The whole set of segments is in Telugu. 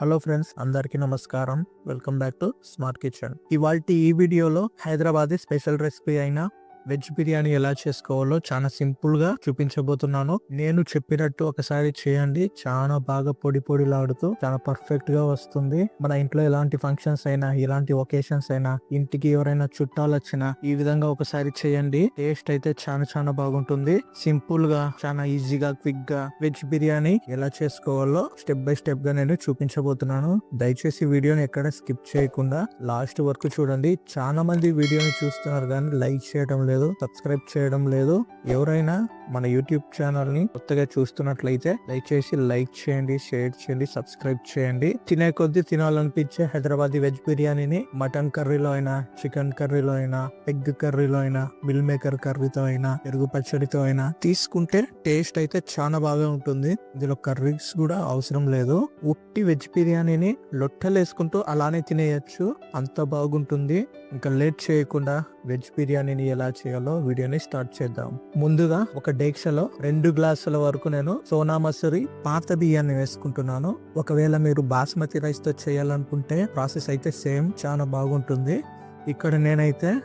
హలో ఫ్రెండ్స్ అందరికీ నమస్కారం. Welcome back to smart kitchen. ఇవాళ ఈ వీడియోలో హైదరాబాదీ స్పెషల్ రెసిపీ అయిన వెజ్ బిర్యానీ ఎలా చేసుకోవాలో చాలా సింపుల్గా చూపించబోతున్నాను. నేను చెప్పినట్టు ఒకసారి చేయండి. చాలా బాగా పొడి పొడిలాడుతూ చాలా పర్ఫెక్ట్గా వస్తుంది. మన ఇంట్లో ఎలాంటి ఫంక్షన్స్ అయినా ఎలాంటి ఒకేషన్స్ అయినా ఇంటికి ఎవరైనా చుట్టాలు వచ్చినా ఈ విధంగా ఒకసారి చేయండి. టేస్ట్ అయితే చాలా చాలా బాగుంటుంది. సింపుల్గా చాలా ఈజీగా క్విక్గా వెజ్ బిర్యానీ ఎలా చేసుకోవాలో స్టెప్ బై స్టెప్గా నేను చూపించబోతున్నాను. దయచేసి వీడియోని ఎక్కడ స్కిప్ చేయకుండా లాస్ట్ వరకు చూడండి. చాలా మంది వీడియోని చూస్తున్నారు కానీ లైక్ చేయడం లేదు సబ్స్క్రైబ్ చేయడం లేదు. ఎవరైనా మన యూట్యూబ్ ఛానల్ని కొత్తగా చూస్తున్నట్లయితే దయచేసి లైక్ చేయండి షేర్ చేయండి సబ్స్క్రైబ్ చేయండి. తినే కొద్దీ తినాలనిపించే హైదరాబాదీ వెజ్ బిర్యానీని మటన్ కర్రీలో అయినా చికెన్ కర్రీలో అయినా ఎగ్ కర్రీలో అయినా మిల్ మేకర్ కర్రీతో అయినా పెరుగు పచ్చడితో అయినా తీసుకుంటే టేస్ట్ అయితే చాలా బాగా ఉంటుంది. ఇందులో కర్రీస్ కూడా అవసరం లేదు. ఉట్టి వెజ్ బిర్యానీని లొట్టలు వేసుకుంటూ అలానే తినేయచ్చు. అంత బాగుంటుంది. ఇంకా లేట్ చేయకుండా వెజ్ బిర్యానీని ఎలా చేయాలో వీడియోని స్టార్ట్ చేద్దాం. ముందుగా ఒక డేక్షలో రెండు గ్లాసుల వరకు నేను సోనా మసూరి పాత బియ్యాన్ని వేసుకుంటున్నాను. ఒకవేళ మీరు బాస్మతి రైస్తో చేయాలనుకుంటే ప్రాసెస్ అయితే సేమ్ చాలా బాగుంటుంది. ఇక్కడ నేనైతే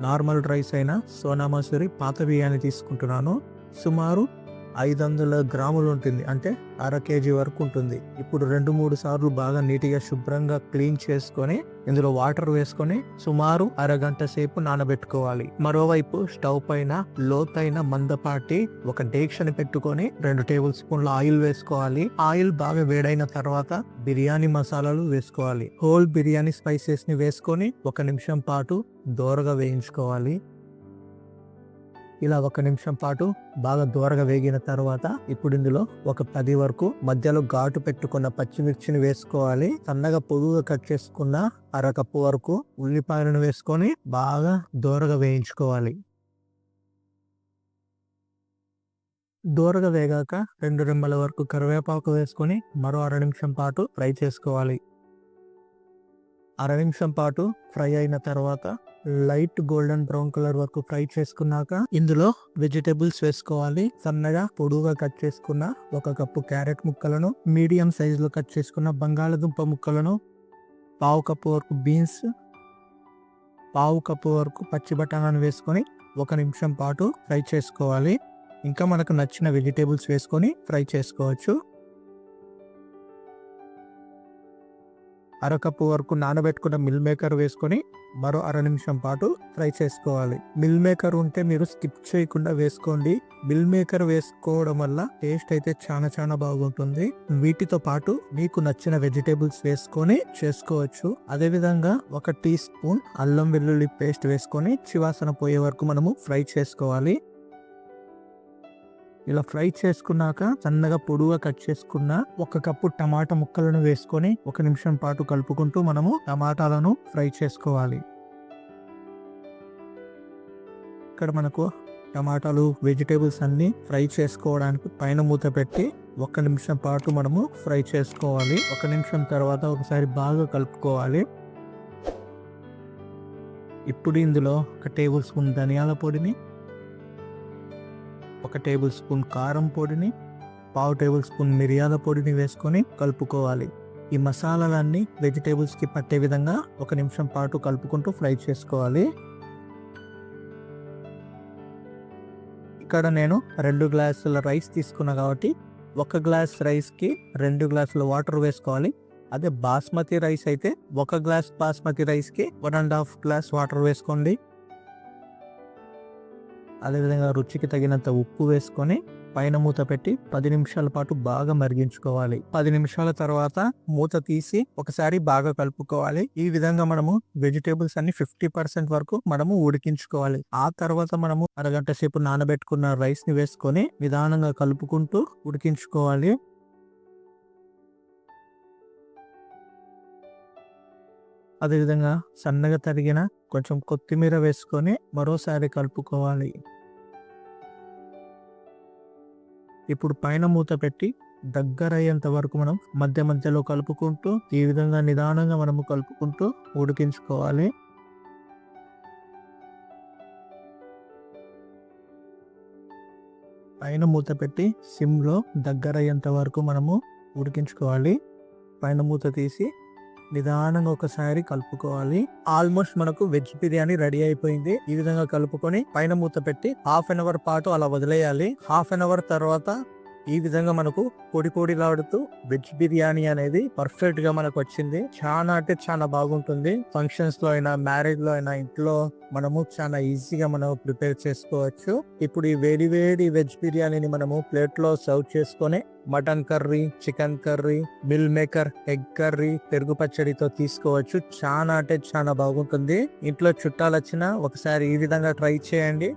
నార్మల్ రైస్ అయినా సోనా మసూరి పాత బియ్యాన్ని తీసుకుంటున్నాను. సుమారు ఐదు వందల గ్రాములు ఉంటుంది. అంటే అర కేజీ వరకు ఉంటుంది. ఇప్పుడు రెండు మూడు సార్లు బాగా నీట్గా శుభ్రంగా క్లీన్ చేసుకొని ఇందులో వాటర్ వేసుకొని సుమారు అరగంట సేపు నానబెట్టుకోవాలి. మరోవైపు స్టవ్ పైన లోతైన మందపాటి ఒక డేక్షని పెట్టుకొని రెండు టేబుల్ స్పూన్ల ఆయిల్ వేసుకోవాలి. ఆయిల్ బాగా వేడైన తర్వాత బిర్యానీ మసాలాలు వేసుకోవాలి. హోల్ బిర్యానీ స్పైసెస్ని వేసుకొని ఒక నిమిషం పాటు దోరగా వేయించుకోవాలి. ఇలా ఒక నిమిషం పాటు బాగా దూరగా వేగిన తర్వాత ఇప్పుడు ఇందులో ఒక పది వరకు మధ్యలో ఘాటు పెట్టుకున్న పచ్చిమిర్చిని వేసుకోవాలి. సన్నగా పొదువుగా కట్ చేసుకున్న అరకప్పు వరకు ఉల్లిపాయలను వేసుకొని బాగా దూరగా వేయించుకోవాలి. దూరగా వేగాక రెండు రెమ్మల వరకు కరివేపాకు వేసుకొని మరో అర నిమిషం పాటు ఫ్రై చేసుకోవాలి. అర నిమిషం పాటు ఫ్రై అయిన తర్వాత లైట్ గోల్డెన్ బ్రౌన్ కలర్ వరకు ఫ్రై చేసుకున్నాక ఇందులో వెజిటేబుల్స్ వేసుకోవాలి. సన్నగా పొడువుగా కట్ చేసుకున్న ఒక కప్పు క్యారెట్ ముక్కలను మీడియం సైజ్లో కట్ చేసుకున్న బంగాళదుంప ముక్కలను పావు కప్పు వరకు బీన్స్ పావు కప్పు వరకు పచ్చి బఠానాను వేసుకొని ఒక నిమిషం పాటు ఫ్రై చేసుకోవాలి. ఇంకా మనకు నచ్చిన వెజిటేబుల్స్ వేసుకొని ఫ్రై చేసుకోవచ్చు. అరకప్పు వరకు నానబెట్టుకున్న మిల్ మేకర్ వేసుకొని మరో అర నిమిషం పాటు ఫ్రై చేసుకోవాలి. మిల్ మేకర్ ఉంటే మీరు స్కిప్ చేయకుండా వేసుకోండి. మిల్ మేకర్ వేసుకోవడం వల్ల టేస్ట్ అయితే చాలా చాలా బాగుంటుంది. వీటితో పాటు మీకు నచ్చిన వెజిటేబుల్స్ వేసుకొని చేసుకోవచ్చు. అదే విధంగా ఒక టీ స్పూన్ అల్లం వెల్లుల్లి పేస్ట్ వేసుకొని చివాసన పోయే వరకు మనము ఫ్రై చేసుకోవాలి. ఇలా ఫ్రై చేసుకున్నాక సన్నగా పొడుగా కట్ చేసుకున్న ఒక కప్పు టమాటా ముక్కలను వేసుకొని ఒక నిమిషం పాటు కలుపుకుంటూ మనము టమాటాలను ఫ్రై చేసుకోవాలి. ఇక్కడ మనకు టమాటాలు వెజిటేబుల్స్ అన్ని ఫ్రై చేసుకోవడానికి పైన మూత పెట్టి ఒక నిమిషం పాటు మనము ఫ్రై చేసుకోవాలి. ఒక నిమిషం తర్వాత ఒకసారి బాగా కలుపుకోవాలి. ఇప్పుడు ఇందులో ఒక టేబుల్ స్పూన్ ధనియాల పొడిని ఒక టేబుల్ స్పూన్ కారం పొడిని పావు టేబుల్ స్పూన్ మిరియాల పొడిని వేసుకొని కలుపుకోవాలి. ఈ మసాలాలన్నీ వెజిటేబుల్స్కి పట్టే విధంగా ఒక నిమిషం పాటు కలుపుకుంటూ ఫ్రై చేసుకోవాలి. ఇక్కడ నేను రెండు గ్లాసుల రైస్ తీసుకున్నా కాబట్టి ఒక గ్లాస్ రైస్కి రెండు గ్లాసుల వాటర్ వేసుకోవాలి. అదే బాస్మతి రైస్ అయితే ఒక గ్లాస్ బాస్మతి రైస్కి one and half glass water వేసుకోండి. అదేవిధంగా రుచికి తగినంత ఉప్పు వేసుకొని పైన మూత పెట్టి పది నిమిషాల పాటు బాగా మరిగించుకోవాలి. పది నిమిషాల తర్వాత మూత తీసి ఒకసారి బాగా కలుపుకోవాలి. ఈ విధంగా మనము వెజిటేబుల్స్ అన్ని ఫిఫ్టీ పర్సెంట్ వరకు మనము ఉడికించుకోవాలి. ఆ తర్వాత మనము అరగంట సేపు నానబెట్టుకున్న రైస్ని వేసుకొని నిదానంగా కలుపుకుంటూ ఉడికించుకోవాలి. అదేవిధంగా సన్నగా తరిగిన కొంచెం కొత్తిమీర వేసుకొని మరోసారి కలుపుకోవాలి. ఇప్పుడు పైన మూత పెట్టి దగ్గర అయ్యేంత వరకు మనం మధ్య మధ్యలో కలుపుకుంటూ ఈ విధంగా నిదానంగా మనము కలుపుకుంటూ ఉడికించుకోవాలి. పైన మూత పెట్టి సిమ్లో దగ్గర అయ్యేంత వరకు మనము ఉడికించుకోవాలి. పైన మూత తీసి నిదానంగా ఒకసారి కలుపుకోవాలి. ఆల్మోస్ట్ మనకు వెజ్ బిర్యానీ రెడీ అయిపోయింది. ఈ విధంగా కలుపుకొని పైన మూత పెట్టి హాఫ్ అన్ అవర్ పాటు అలా వదిలేయాలి. హాఫ్ అన్ అవర్ తర్వాత ఈ విధంగా మనకు పొడి పొడిలాడుతూ వెజ్ బిర్యానీ అనేది పర్ఫెక్ట్గా మనకు వచ్చింది. చాలా అంటే చాలా బాగుంటుంది. ఫంక్షన్స్లో అయినా మ్యారేజ్లో అయినా ఇంట్లో మనము చాలా ఈజీగా మనం ప్రిపేర్ చేసుకోవచ్చు. ఇప్పుడు ఈ వేడి వేడి వెజ్ బిర్యానీని మనము ప్లేట్లో సర్వ్ చేసుకొని mutton curry chicken curry meal maker egg curry పెరుగు పచ్చడితో తీసుకోవచ్చు. చాలా అంటే చాలా బాగుంటుంది. ఇంట్లో చుట్టాలు వచ్చినా ఒకసారి ఈ విధంగా ట్రై చేయండి.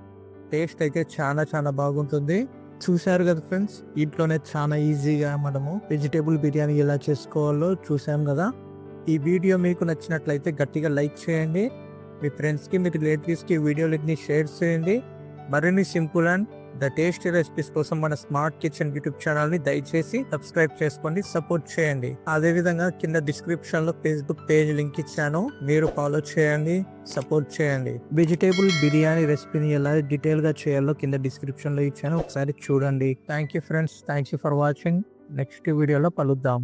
టేస్ట్ అయితే చాలా చాలా బాగుంటుంది. చూశారు కదా ఫ్రెండ్స్? ఇంట్లోనే చాలా ఈజీగా మనము వెజిటేబుల్ బిర్యానీ ఎలా చేసుకోవాలో చూసాం కదా? ఈ వీడియో మీకు నచ్చినట్లయితే గట్టిగా లైక్ చేయండి. మీ ఫ్రెండ్స్కి మీ రిలేటివ్స్కి వీడియో లింక్ని షేర్ చేయండి. మరిన్ని simple and the tasty recipes కోసం మన స్మార్ట్ కిచెన్ యూట్యూబ్ ఛానల్ని దయచేసి సబ్స్క్రైబ్ చేసుకోండి సపోర్ట్ చేయండి. అదేవిధంగా కింద డిస్క్రిప్షన్లో ఫేస్బుక్ పేజ్ లింక్ ఇచ్చాను మీరు ఫాలో చేయండి సపోర్ట్ చేయండి. వెజిటేబుల్ బిర్యానీ రెసిపీని ఎలా డీటెయిల్గా చేయాలో కింద డిస్క్రిప్షన్లో ఇచ్చాను ఒకసారి చూడండి. Thank you friends thank you for watching next వీడియోలో కలుద్దాం.